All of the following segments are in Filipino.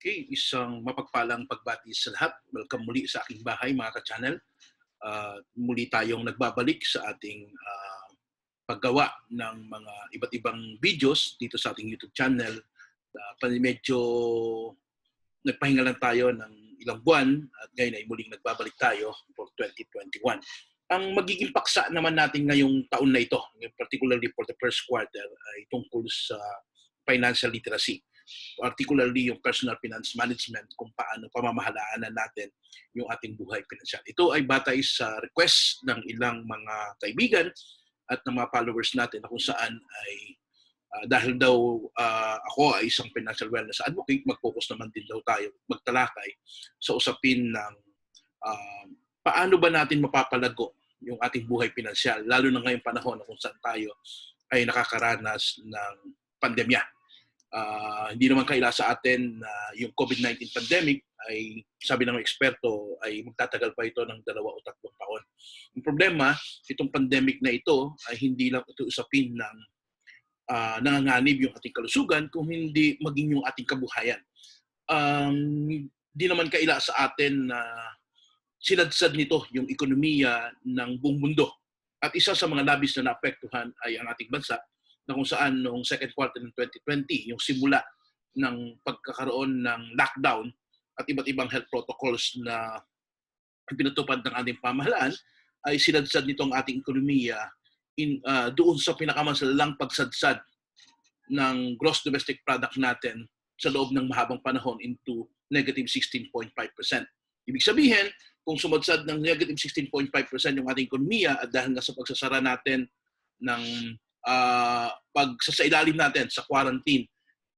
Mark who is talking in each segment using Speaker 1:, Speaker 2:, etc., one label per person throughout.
Speaker 1: Okay, isang mapagpalang pagbati sa lahat. Welcome muli sa aking bahay mga ka-channel. Uh, muli tayong nagbabalik sa ating uh, paggawa ng mga iba't ibang videos dito sa ating YouTube channel. Uh, medyo nagpahinga lang tayo ng ilang buwan at ngayon ay muling nagbabalik tayo for 2021. Ang magiging paksa naman natin ngayong taon na ito, particularly for the first quarter, ay tungkol sa financial literacy particularly yung personal finance management kung paano pamamahalaan natin yung ating buhay pinansyal. Ito ay batay sa request ng ilang mga kaibigan at ng mga followers natin na kung saan ay uh, dahil daw uh, ako ay isang financial wellness advocate, mag-focus naman din daw tayo magtalakay sa usapin ng uh, paano ba natin mapapalago yung ating buhay pinansyal, lalo na ngayong panahon na kung saan tayo ay nakakaranas ng pandemya uh, hindi naman kaila sa atin na yung COVID-19 pandemic ay sabi ng eksperto ay magtatagal pa ito ng dalawa o tatlong taon. Ang problema, itong pandemic na ito ay hindi lang ito usapin ng uh, nanganganib yung ating kalusugan kung hindi maging yung ating kabuhayan. Um, hindi naman kaila sa atin na siladsad nito yung ekonomiya ng buong mundo. At isa sa mga labis na naapektuhan ay ang ating bansa na kung saan noong second quarter ng 2020, yung simula ng pagkakaroon ng lockdown at iba't ibang health protocols na pinatupad ng ating pamahalaan, ay sinadsad nito ang ating ekonomiya in, uh, doon sa pinakamasalalang pagsadsad ng gross domestic product natin sa loob ng mahabang panahon into negative 16.5%. Ibig sabihin, kung sumadsad ng negative 16.5% yung ating ekonomiya at dahil nga sa pagsasara natin ng uh, pag sa ilalim natin sa quarantine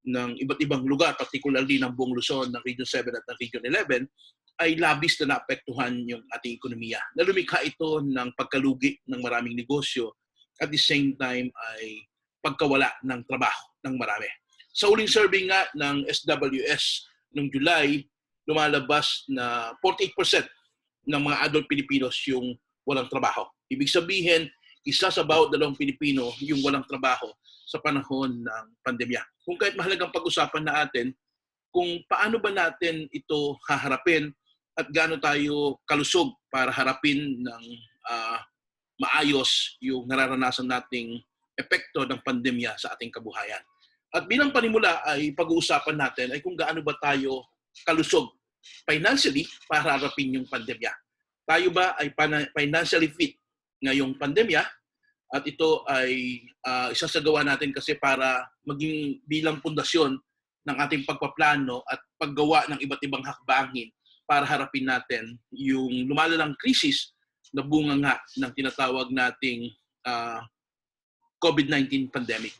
Speaker 1: ng iba't ibang lugar, particularly ng buong Luzon, ng Region 7 at ng Region 11, ay labis na naapektuhan yung ating ekonomiya. Nalumikha ito ng pagkalugi ng maraming negosyo at the same time ay pagkawala ng trabaho ng marami. Sa uling survey nga ng SWS noong July, lumalabas na 48% ng mga adult Pilipinos yung walang trabaho. Ibig sabihin, isa sa bawat dalawang Pilipino yung walang trabaho sa panahon ng pandemya. Kung kahit mahalagang pag-usapan na natin kung paano ba natin ito haharapin at gaano tayo kalusog para harapin ng uh, maayos yung nararanasan nating epekto ng pandemya sa ating kabuhayan. At bilang panimula ay pag-uusapan natin ay kung gaano ba tayo kalusog financially para harapin yung pandemya. Tayo ba ay financially fit ngayong pandemya at ito ay uh, isasagawa natin kasi para maging bilang pundasyon ng ating pagpaplano at paggawa ng iba't ibang hakbangin para harapin natin yung lumalalang krisis na bunga nga ng tinatawag nating uh, COVID-19 pandemic.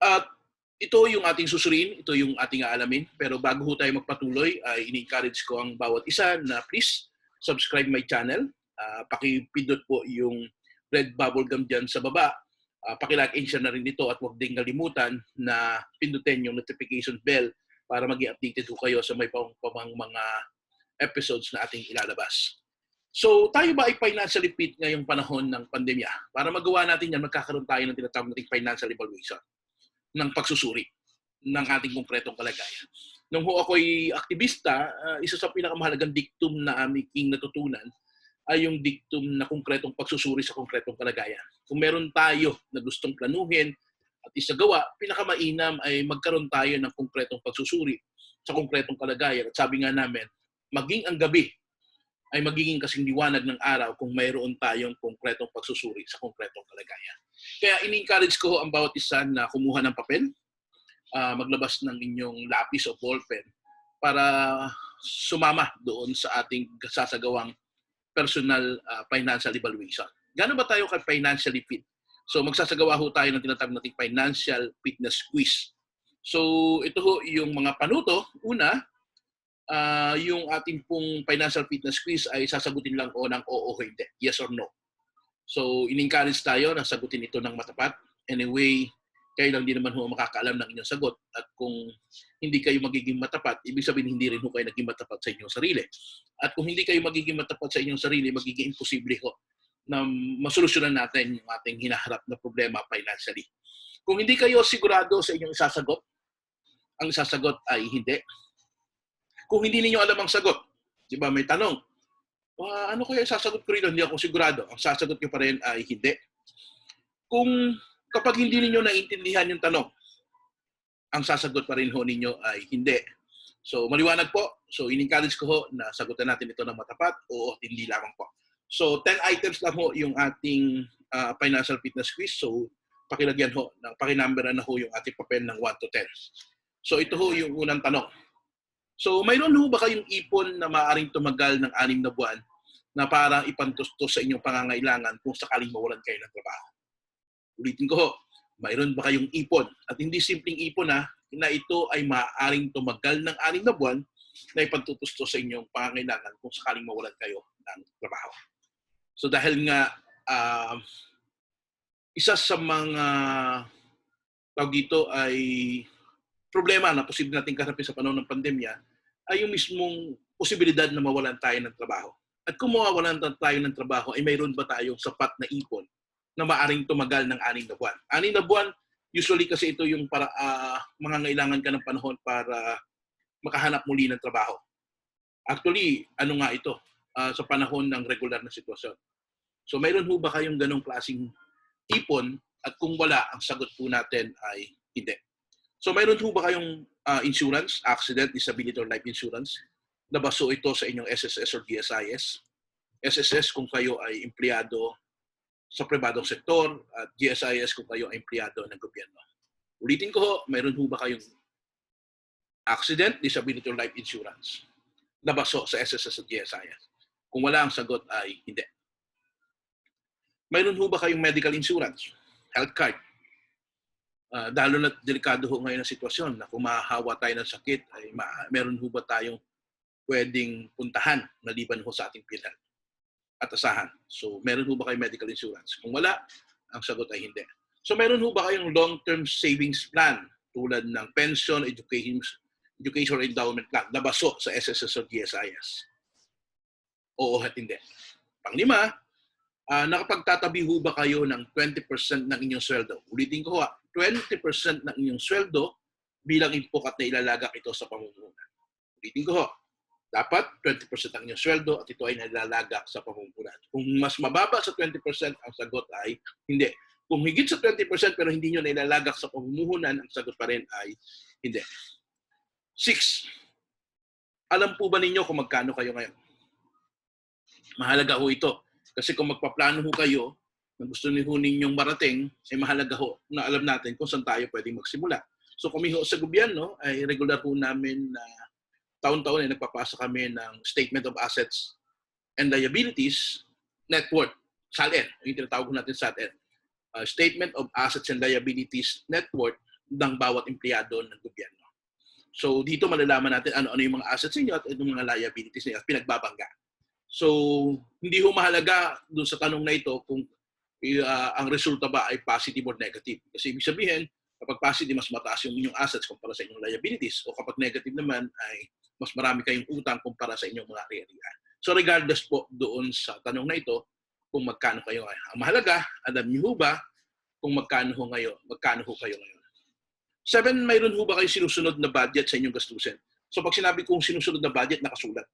Speaker 1: At ito yung ating susuriin, ito yung ating aalamin. Pero bago tayo magpatuloy, ay ini-encourage ko ang bawat isa na please subscribe my channel uh, pakipindot po yung red bubble gum dyan sa baba. Uh, and share na rin ito at huwag din kalimutan na pindutin yung notification bell para maging updated po kayo sa may pang mga episodes na ating ilalabas. So, tayo ba ay financially fit ngayong panahon ng pandemya? Para magawa natin yan, magkakaroon tayo ng tinatawag nating financial evaluation ng pagsusuri ng ating konkretong kalagayan. Nung ho ako'y aktivista, uh, isa sa pinakamahalagang dictum na aming natutunan ay yung dictum na konkretong pagsusuri sa konkretong kalagayan. Kung meron tayo na gustong planuhin at isagawa, pinakamainam ay magkaroon tayo ng konkretong pagsusuri sa konkretong kalagayan. At sabi nga namin, maging ang gabi ay magiging kasing liwanag ng araw kung mayroon tayong konkretong pagsusuri sa konkretong kalagayan. Kaya ini-encourage ko ang bawat isa na kumuha ng papel, uh, maglabas ng inyong lapis o ballpen para sumama doon sa ating sasagawang personal uh, financial evaluation. Gano'n ba tayo kay financially fit? So magsasagawa ho tayo ng tinatawag nating financial fitness quiz. So ito ho yung mga panuto. Una, uh, yung ating pong financial fitness quiz ay sasagutin lang o ng oo o hindi. Yes or no. So in-encourage tayo na sagutin ito ng matapat. Anyway, kayo lang din naman ho makakaalam ng inyong sagot. At kung hindi kayo magiging matapat, ibig sabihin hindi rin ho kayo naging matapat sa inyong sarili. At kung hindi kayo magiging matapat sa inyong sarili, magiging imposible ho na masolusyonan natin yung ating hinaharap na problema financially. Kung hindi kayo sigurado sa inyong isasagot, ang isasagot ay hindi. kung hindi ninyo alam ang sagot, di ba may tanong, "Ah, ano kaya sasagot ko rito? Hindi ako sigurado. Ang sasagot ko pa rin ay hindi. Kung kapag hindi ninyo naiintindihan yung tanong, ang sasagot pa rin ho ninyo ay hindi. So, maliwanag po. So, in-encourage ko ho na sagutan natin ito ng matapat o hindi lamang po. So, 10 items lang ho yung ating ah, financial fitness quiz. So, pakilagyan ho, ng, pakinumberan na ho yung ating papel ng 1 to 10. So, ito ho yung unang tanong. So, mayroon ho ba kayong ipon na maaaring tumagal ng anim na buwan na parang ipantustos sa inyong pangangailangan kung sakaling mawalan kayo ng trabaho? Ulitin ko mayroon ba kayong ipon? At hindi simpleng ipon ha, na ito ay maaaring tumagal ng anim na buwan na ipantutustos sa inyong pangangailangan kung sakaling mawalan kayo ng trabaho. So dahil nga ah, isa sa mga tawag dito ay problema na posible nating karapin sa panahon ng pandemya ay yung mismong posibilidad na mawalan tayo ng trabaho. At kung mawawalan tayo ng trabaho, ay mayroon ba tayong sapat na ipon na maaring tumagal ng anim na buwan? Anim na buwan, usually kasi ito yung para uh, mangangailangan ka ng panahon para makahanap muli ng trabaho. Actually, ano nga ito? ah, sa panahon ng regular na sitwasyon. So mayroon ho ba kayong ganong klaseng ipon at kung wala, ang sagot po natin ay hindi. So mayroon ho ba kayong ah, insurance, accident, disability or life insurance? Nabaso ito sa inyong SSS or GSIS. SSS kung kayo ay empleyado sa pribadong sektor at GSIS kung kayo ay empleyado ng gobyerno. Ulitin ko ho, mayroon ho ba kayong accident, disability or life insurance? Nabaso sa SSS at GSIS. Kung wala, ang sagot ay hindi. Mayroon ho ba kayong medical insurance? Health card? Ah, dahil na delikado ho ngayon ang sitwasyon na kung mahahawa tayo ng sakit, ay ma- meron ho ba tayong pwedeng puntahan maliban ho sa ating PhilHealth at asahan. So, meron ho ba kayong medical insurance? Kung wala, ang sagot ay hindi. So, meron ho ba kayong long-term savings plan tulad ng pension, education, education endowment plan na baso sa SSS or GSIS? Oo at hindi. Panglima, ah, nakapagtatabi ho ba kayo ng 20% ng inyong sweldo? Ulitin ko ha, 20% ng inyong sweldo bilang impukat na ilalagak ito sa pamumuhunan. Ulitin ko ho, dapat 20% ang inyong sweldo at ito ay nalalagak sa pamumuhunan. Kung mas mababa sa 20%, ang sagot ay hindi. Kung higit sa 20% pero hindi nyo nailalagak sa pamumuhunan, ang sagot pa rin ay hindi. Six, alam po ba ninyo kung magkano kayo ngayon? Mahalaga ho ito. Kasi kung magpaplano ho kayo na gusto niyo ho ninyong marating, ay mahalaga ho na alam natin kung saan tayo pwedeng magsimula. So kami sa gobyerno ay regular ho namin na taon-taon ay nagpapasa kami ng Statement of Assets and Liabilities Net Worth, SALN, yung tinatawag natin SALN. Uh, Statement of Assets and Liabilities Net Worth ng bawat empleyado ng gobyerno. So dito malalaman natin ano-ano yung mga assets niyo at yung mga liabilities niyo at pinagbabangga. So hindi ho mahalaga dun sa tanong na ito kung uh, ang resulta ba ay positive or negative. Kasi ibig sabihin, kapag positive, mas mataas yung inyong assets kumpara sa inyong liabilities. O kapag negative naman, ay mas marami kayong utang kumpara sa inyong mga ari-arian. So regardless po doon sa tanong na ito, kung magkano kayo ngayon. Ang mahalaga, alam niyo ho ba kung magkano ho ngayon, magkano ho kayo ngayon. Seven, mayroon ho ba kayo sinusunod na budget sa inyong gastusin? So pag sinabi kong sinusunod na budget, nakasulat.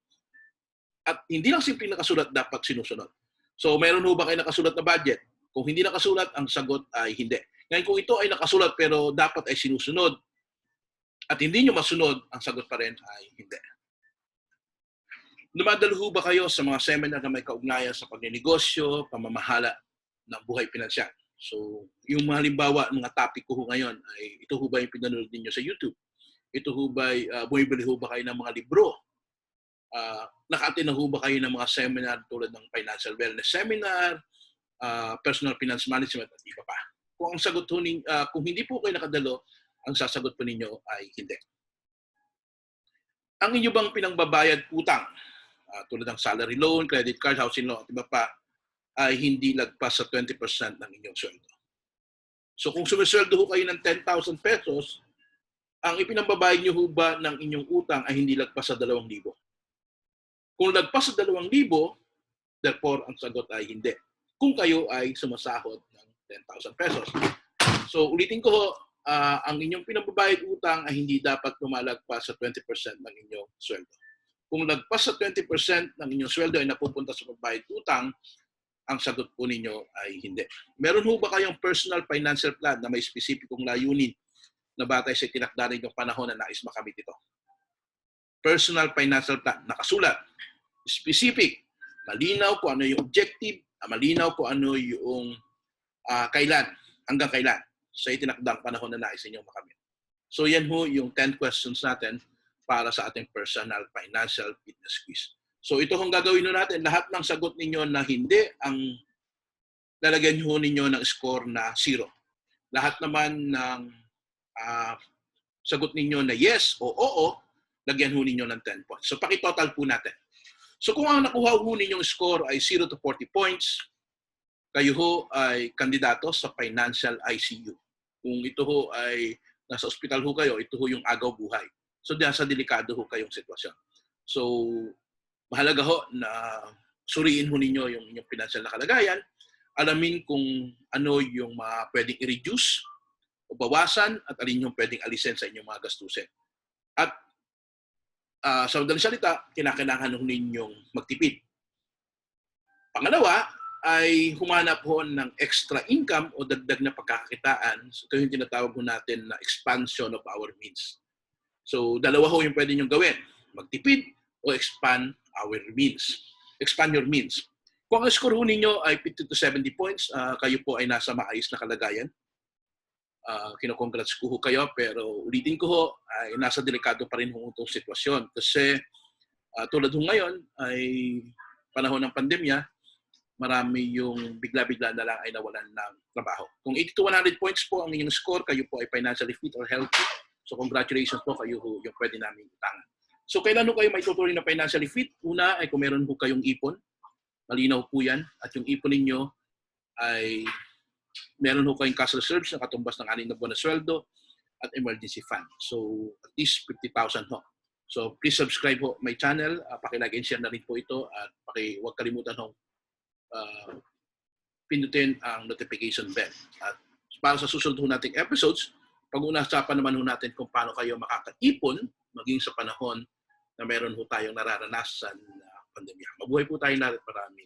Speaker 1: At hindi lang simple nakasulat, dapat sinusunod. So mayroon ho ba kayo nakasulat na budget? Kung hindi nakasulat, ang sagot ay hindi. Ngayon kung ito ay nakasulat pero dapat ay sinusunod at hindi nyo masunod, ang sagot pa rin ay hindi. Dumadalo ho ba kayo sa mga seminar na may kaugnayan sa pagninegosyo, pamamahala ng buhay pinansyal? So, yung mga halimbawa, mga topic ko ngayon ay ito ho ba yung pinanood ninyo sa YouTube? Ito ho ba, uh, bumibili ho ba kayo ng mga libro? Uh, nakaatin na ho ba kayo ng mga seminar tulad ng financial wellness seminar, uh, personal finance management at iba pa? Kung ang sagot ho, uh, kung hindi po kayo nakadalo, ang sasagot po ninyo ay hindi. Ang inyo bang pinangbabayad utang, uh, tulad ng salary loan, credit card, housing loan, at iba pa, ay hindi lagpas sa 20% ng inyong sweldo. So kung sumisweldo ho kayo ng 10,000 pesos, ang ipinambabayad nyo ho ba ng inyong utang ay hindi lagpas sa 2,000? Kung lagpas sa 2,000, therefore ang sagot ay hindi. Kung kayo ay sumasahod ng 10,000 pesos. So ulitin ko uh, ang inyong pinambabayad utang ay hindi dapat lumalagpas sa 20% ng inyong sweldo. Kung lagpas sa 20% ng inyong sweldo ay napupunta sa pagbayad utang, ang sagot po ninyo ay hindi. Meron ho ba kayong personal financial plan na may spesipikong layunin na batay sa tinakda ninyong panahon na nais makamit ito? Personal financial plan, nakasulat, specific, malinaw kung ano yung objective, malinaw kung ano yung ah, kailan, hanggang kailan sa itinakdang panahon na nais ninyong makamit. So yan ho yung 10 questions natin para sa ating personal financial fitness quiz. So ito hong gagawin nyo natin, lahat ng sagot ninyo na hindi, ang lalagyan nyo ninyo ng score na zero. Lahat naman ng ah, sagot ninyo na yes o oo, lagyan ho ninyo ng 10 points. So pakitotal po natin. So kung ang nakuha ho ninyong score ay 0 to 40 points, kayo ho ay kandidato sa financial ICU. Kung ito ho ay nasa ospital ho kayo, ito ho yung agaw buhay. So diyan sa delikado ho kayong sitwasyon. So mahalaga ho na suriin ho ninyo yung inyong financial na kalagayan, alamin kung ano yung mga pwedeng i-reduce o bawasan at alin yung pwedeng alisin sa inyong mga gastusin. At ah, sa madaling salita, kinakailangan ho ninyong magtipid. Pangalawa, ay humanap ho ng extra income o dagdag na pagkakakitaan. So, ito yung tinatawag ho natin na expansion of our means. So, dalawa ho yung pwede nyo gawin. Magtipid o expand our means. Expand your means. Kung ang score ninyo ay 50 to 70 points, ah, kayo po ay nasa maayos na kalagayan. Uh, kinocongrats ko ho kayo, pero ulitin ko ho, ay nasa delikado pa rin ho itong sitwasyon. Kasi ah, tulad ho ngayon ay panahon ng pandemya, marami yung bigla-bigla na lang ay nawalan ng trabaho. Kung 80 to 100 points po ang inyong score, kayo po ay financially fit or healthy. So congratulations po kayo ho yung pwede namin utangan. So kailan ho kayo may tutuloy na financially fit? Una ay kung meron ho kayong ipon, malinaw po yan. At yung ipon ninyo ay meron ho kayong cash reserves na katumbas ng aning na buwan na sweldo at emergency fund. So at least 50,000 ho. So please subscribe ho my channel. Uh, pakilike and share na rin po ito at paki, huwag kalimutan ho uh, ang notification bell. At para sa susunod ho nating episodes, pag-uusapan naman ho natin kung paano kayo makakaipon maging sa panahon na meron ho tayong nararanasan na pandemya. Mabuhay po tayo natin. Maraming.